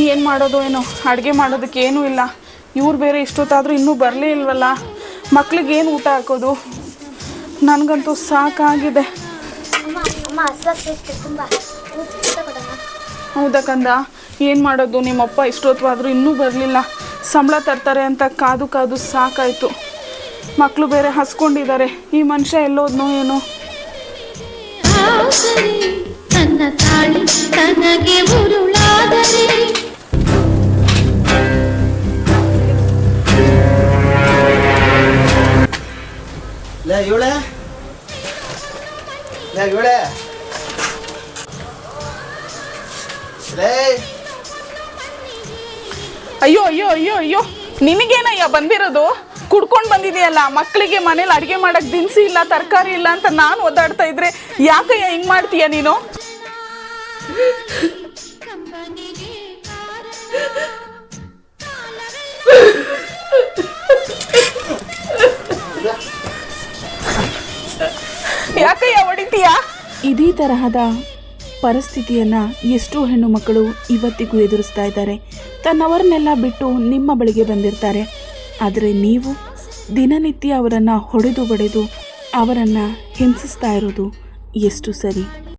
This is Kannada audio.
ಏನು ಮಾಡೋದು ಏನೋ? ಅಡುಗೆ ಮಾಡೋದಕ್ಕೆ ಏನೂ ಇಲ್ಲ. ಇವ್ರು ಬೇರೆ ಇಷ್ಟೊತ್ತಾದರೂ ಇನ್ನೂ ಬರಲೇ ಇಲ್ವಲ್ಲ? ಮಕ್ಳಿಗೆ ಏನು ಊಟ ಹಾಕೋದು? ನನಗಂತೂ ಸಾಕಾಗಿದೆ. ಹೌದಾ ಕಂದ? ಏನು ಮಾಡೋದು? ನಿಮ್ಮಪ್ಪ ಇಷ್ಟೊತ್ತಾದರೂ ಇನ್ನೂ ಬರಲಿಲ್ಲ. ಸಂಬಳ ತರ್ತಾರೆ ಅಂತ ಕಾದು ಕಾದು ಸಾಕಾಯಿತು. ಮಕ್ಕಳು ಬೇರೆ ಹಸ್ಕೊಂಡಿದ್ದಾರೆ. ಈ ಮನುಷ್ಯ ಎಲ್ಲೋದ್ನೋ ಏನೋ? ಇವಳೆ? ಇವಳೆ? ಅಯ್ಯೋ ಅಯ್ಯೋ ಅಯ್ಯೋ ಅಯ್ಯೋ. ನಿನಗೇನಯ್ಯ ಬಂದಿರೋದು? ಕುಡ್ಕೊಂಡು ಬಂದಿದೆಯಲ್ಲ ಮಕ್ಕಳಿಗೆ ಮನೇಲಿ ಅಡುಗೆ ಮಾಡಕ್ಕೆ ದಿನಸಿ ಇಲ್ಲ ತರಕಾರಿ ಇಲ್ಲ ಅಂತ ನಾನು ಒದ್ದಾಡ್ತಾ ಇದ್ರೆ ಯಾಕಯ್ಯ ಹಿಂಗೆ ಮಾಡ್ತೀಯ ನೀನು? ಹೊಡಿತೀಯ? ಇದೇ ತರಹದ ಪರಿಸ್ಥಿತಿಯನ್ನು ಎಷ್ಟೋ ಹೆಣ್ಣು ಮಕ್ಕಳು ಇವತ್ತಿಗೂ ಎದುರಿಸ್ತಾ ಇದ್ದಾರೆ. ತನ್ನವರನ್ನೆಲ್ಲ ಬಿಟ್ಟು ನಿಮ್ಮ ಬಳಿಗೆ ಬಂದಿರ್ತಾರೆ. ಆದರೆ ನೀವು ದಿನನಿತ್ಯ ಅವರನ್ನು ಹೊಡೆದು ಬಡೆದು ಅವರನ್ನು ಹಿಂಸಿಸ್ತಾ ಇರೋದು ಎಷ್ಟು ಸರಿ?